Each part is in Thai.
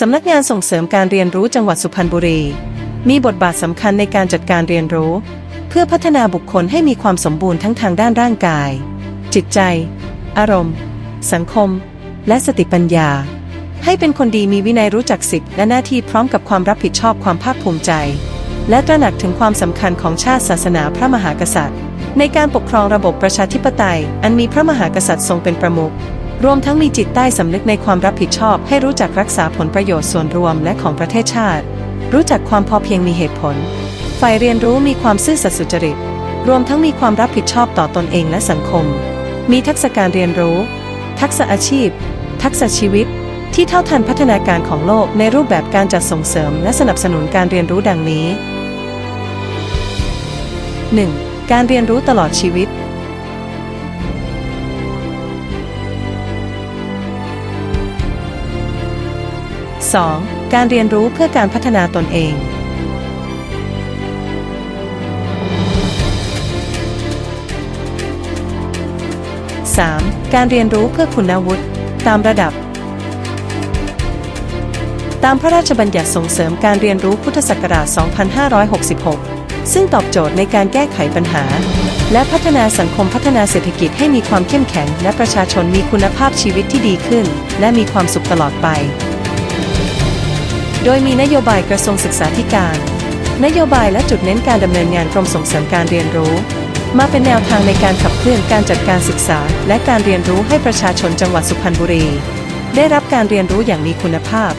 สำนักงานส่งเสริมการเรียนรู้จังหวัดสุพรรณบุรี มีบทบาทสำคัญในการจัดการเรียนรู้ เพื่อพัฒนาบุคคลให้มีความสมบูรณ์ทั้งทางด้านร่างกาย จิตใจ อารมณ์ สังคม และสติปัญญา ให้เป็นคนดีมีวินัยรู้จักสิทธิและหน้าที่พร้อมกับความรับผิดชอบความภาคภูมิใจ และตระหนักถึงความสำคัญของชาติศาสนาพระมหากษัตริย์ ในการปกครองระบบประชาธิปไตย อันมีพระมหากษัตริย์ทรงเป็นประมุข รวมทั้งมีจิตใต้สำนึกในความรับผิดชอบ ให้รู้จักรักษาผลประโยชน์ส่วนรวมและของประเทศชาติ รู้จักความพอเพียงมีเหตุผล ฝ่ายเรียนรู้มีความซื่อสัตย์สุจริต รวมทั้งมีความรับผิดชอบต่อตนเองและสังคม มีทักษะการเรียนรู้ ทักษะอาชีพ ทักษะชีวิต ที่เท่าทันพัฒนาการของโลกในรูปแบบการจัดส่งเสริม และสนับสนุนการเรียนรู้ดังนี้ 1. การเรียนรู้ตลอดชีวิต 2. การเรียนรู้เพื่อการพัฒนาตนเอง 3. การเรียนรู้เพื่อคุณวุฒิ ตามระดับ ตามพระราชบัญญัติส่งเสริมการเรียนรู้พุทธศักราช 2566 ซึ่งตอบโจทย์ในการแก้ไขปัญหา และพัฒนาสังคมพัฒนาเศรษฐกิจให้มีความเข้มแข็ง และประชาชนมีคุณภาพชีวิตที่ดีขึ้น และมีความสุขตลอดไป โดยมีนโยบายกระทรวงศึกษาธิการ นโยบายและจุดเน้นการดำเนินงานกรมส่งเสริมการเรียนรู้ มาเป็นแนวทางในการขับเคลื่อนการจัดการศึกษา และการเรียนรู้ให้ประชาชนจังหวัดสุพรรณบุรี ได้รับการเรียนรู้อย่างมีคุณภาพ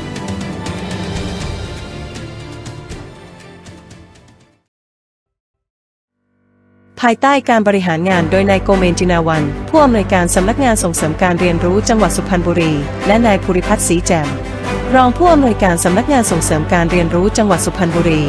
ภายใต้การบริหารงานโดยนายโกเมนจินาวัน ผู้อำนวยการสำนักงานส่งเสริมการเรียนรู้จังหวัดสุพรรณบุรี และนายภูริพัฒน์ศรีแจ่ม รองผู้อำนวยการสำนักงานส่งเสริมการเรียนรู้จังหวัดสุพรรณบุรี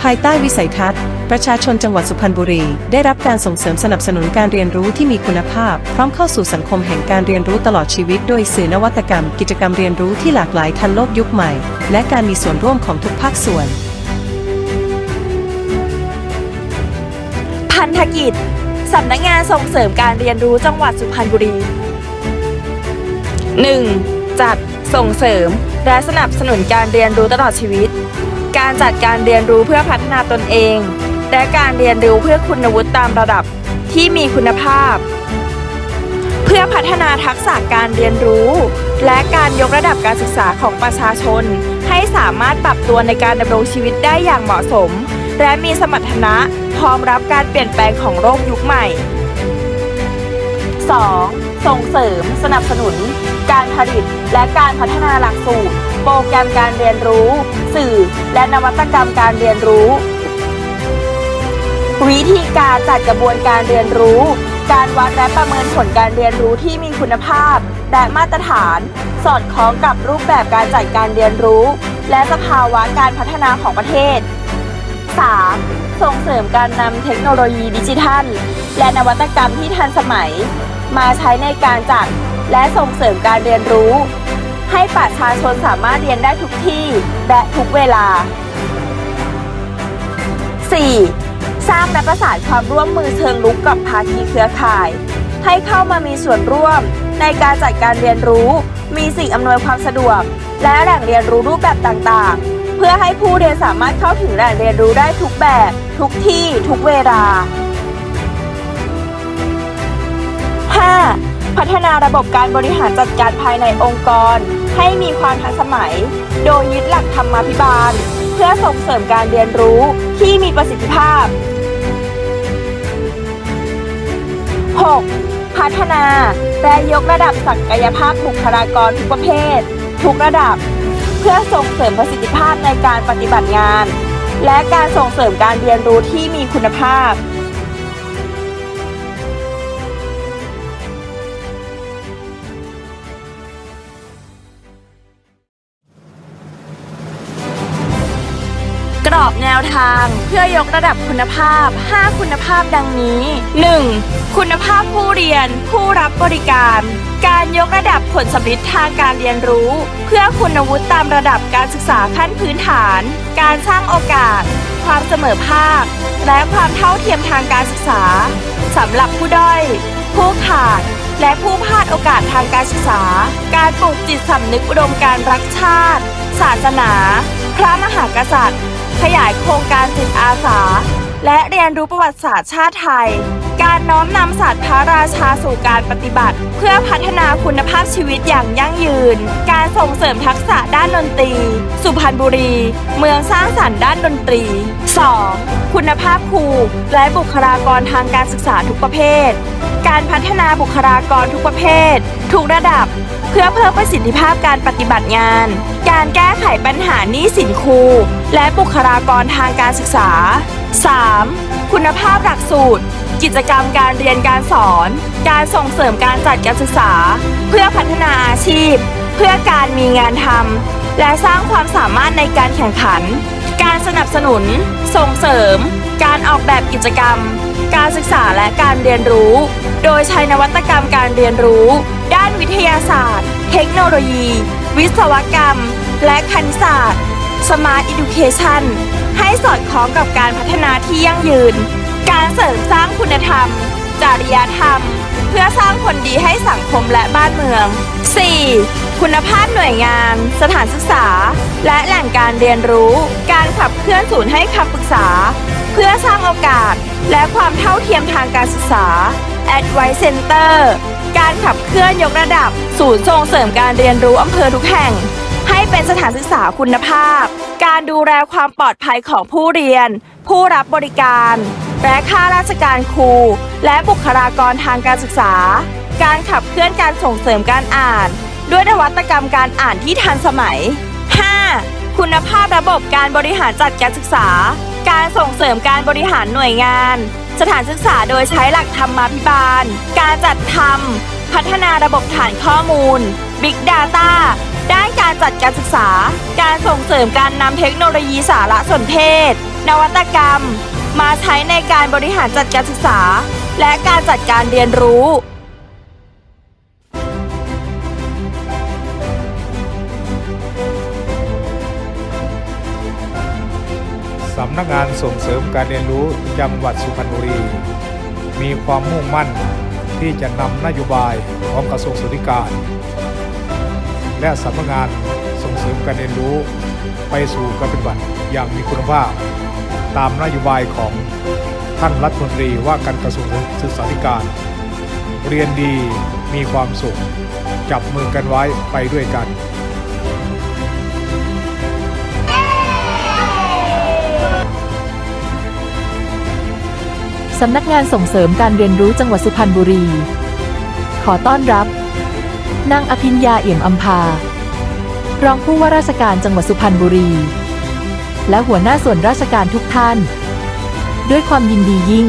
ภายใต้วิสัยทัศน์ ประชาชนจังหวัดสุพรรณบุรี ได้รับการส่งเสริมสนับสนุนการเรียนรู้ที่มีคุณภาพ พร้อมเข้าสู่สังคมแห่งการเรียนรู้ตลอดชีวิตด้วยสื่อนวัตกรรม กิจกรรมเรียนรู้ที่หลากหลายทันโลกยุคใหม่ และการมีส่วนร่วมของทุกภาคส่วน พันธกิจสำนักงานส่งเสริมการเรียนรู้จังหวัดสุพรรณบุรี 1. จัดส่งเสริม และสนับสนุนการเรียนรู้ตลอดชีวิต การจัดการเรียนรู้เพื่อพัฒนาตนเอง และการเรียนรู้เพื่อคุณวุฒิตามระดับที่มีคุณภาพ เพื่อพัฒนาทักษะการเรียนรู้ และการยกระดับการศึกษาของประชาชน ให้สามารถปรับตัวในการดำรงชีวิตได้อย่างเหมาะสม และมีสมรรถนะพร้อมรับการเปลี่ยนแปลงของโลกยุคใหม่ 2. ส่งเสริม สนับสนุน การผลิต และการพัฒนาหลักสูตร โปรแกรมการเรียนรู้ สื่อ และนวัตกรรมการเรียนรู้ วิธีการจัดกระบวนการเรียนรู้ การวัดและประเมินผลการเรียนรู้ที่มีคุณภาพ และมาตรฐาน สอดคล้องกับรูปแบบการจัดการเรียนรู้ และสภาวะการพัฒนาของประเทศ 3. ส่งเสริมการนำเทคโนโลยีดิจิทัล และนวัตกรรมที่ทันสมัย มาใช้ในการจัดและส่งเสริมการเรียนรู้ ให้ประชาชนสามารถเรียนได้ทุกที่และทุกเวลา 4. สร้างและประสานความร่วมมือเชิงลุกกับภาคีเครือข่าย ให้เข้ามามีส่วนร่วมในการจัดการเรียนรู้ มีสิ่งอำนวยความสะดวก และแหล่งเรียนรู้รูปแบบต่างๆ เพื่อให้ผู้เรียนสามารถเข้าถึงแหล่งเรียนรู้ได้ทุกแบบ ทุกที่ทุกเวลา 5. พัฒนาระบบการบริหารจัดการภายในองค์กร ให้มีความทันสมัย โดยยึดหลักธรรมาภิบาล เพื่อส่งเสริมการเรียนรู้ที่มีประสิทธิภาพ 6. พัฒนาและยกระดับศักยภาพบุคลากรทุกประเภท ทุกระดับ เพื่อส่งเสริมประสิทธิภาพในการปฏิบัติงาน และการส่งเสริมการเรียนรู้ที่มีคุณภาพ วทาง เพื่อยกระดับคุณภาพ 5 คุณภาพดังนี้ 1. คุณภาพผู้เรียน ผู้รับบริการ การยกระดับผลสำลิดทางการเรียนรู้ เพื่อคุณวุฒิตามระดับการศึกษาขั้นพื้นฐาน การสร้างโอกาส ความเสมอภาค และความเท่าเทียมทางการศึกษาสำหรับผู้ด้อย ผู้ขาดและผู้พลาดโอกาสทางการศึกษา การปลูกจิตสำนึกอุดมการรักชาติ ศาสนา พระมหากษัตริย์ ขยายโครงการจิตอาสา และเรียนรู้ประวัติศาสตร์ชาติไทย การน้อมนำศาสตร์พระราชาสู่การปฏิบัติ เพื่อพัฒนาคุณภาพชีวิตอย่างยั่งยืน การส่งเสริมทักษะด้านดนตรี สุพรรณบุรี เมืองสร้างสรรค์ด้านดนตรี 2. คุณภาพครูและบุคลากรทางการศึกษาทุกประเภท การพัฒนาบุคลากรทุกประเภท ทุกระดับ เพื่อเพิ่มประสิทธิภาพการปฏิบัติงาน การแก้ไขปัญหาหนี้สินครูและบุคลากรทางการศึกษา 3. คุณภาพหลักสูตร กิจกรรมการเรียนการสอน การส่งเสริมการจัดการศึกษา เพื่อพัฒนาอาชีพ เพื่อการมีงานทำและสร้างความสามารถในการแข่งขัน การสนับสนุน ส่งเสริม การออกแบบกิจกรรม การศึกษาและการเรียนรู้ โดยใช้นวัตกรรมการเรียนรู้ ด้านวิทยาศาสตร์ เทคโนโลยี วิศวกรรม และคณิตศาสตร์ Smart Education ให้สอดคล้องกับการพัฒนาที่ยั่งยืน การเสริมสร้างคุณธรรม จริยธรรม เพื่อสร้างผลดีให้สังคมและบ้านเมือง 4. คุณภาพหน่วยงาน สถานศึกษา และแหล่งการเรียนรู้ การขับเคลื่อนศูนย์ให้คำปรึกษา เพื่อสร้างโอกาส และความเท่าเทียมทางการศึกษา Advice Center การขับเคลื่อนยกระดับ ศูนย์ส่งเสริมการเรียนรู้อำเภอทุกแห่ง ให้เป็นสถานศึกษาคุณภาพ การดูแลความปลอดภัยของผู้เรียน ผู้รับบริการ และข้าราชการครู และบุคลากรทางการศึกษา การขับเคลื่อนการส่งเสริมการอ่าน ด้วยนวัตกรรมการอ่านที่ทันสมัย 5. คุณภาพระบบการบริหารจัดการศึกษา การส่งเสริมการบริหารหน่วยงาน สถานศึกษาโดยใช้หลักธรรมาภิบาล การจัดทำพัฒนาระบบฐานข้อมูล Big Data ด้านการจัดการศึกษา การส่งเสริมการนำเทคโนโลยีสารสนเทศ นวัตกรรม มาใช้ในการบริหารจัดการศึกษา และการจัดการเรียนรู้ สำนักงานส่งเสริมการเรียนรู้จังหวัดสุพรรณบุรี มีความมุ่งมั่นที่จะนำนโยบายของกระทรวงศึกษาธิการ และสำนักงานส่งเสริมการเรียนรู้ไปสู่การปฏิบัติอย่างมีคุณภาพ ตามนโยบายของท่านรัฐมนตรีว่าการกระทรวงศึกษาธิการ เรียนดีมีความสุข จับมือกันไว้ไปด้วยกัน สำนักงานส่งเสริมการเรียนรู้จังหวัดสุพรรณบุรี ขอต้อนรับ นางอภิญญาเอี่ยมอัมพารองผู้ว่าราชการจังหวัดสุพรรณบุรี และหัวหน้าส่วนราชการทุกท่าน ด้วยความยินดียิ่ง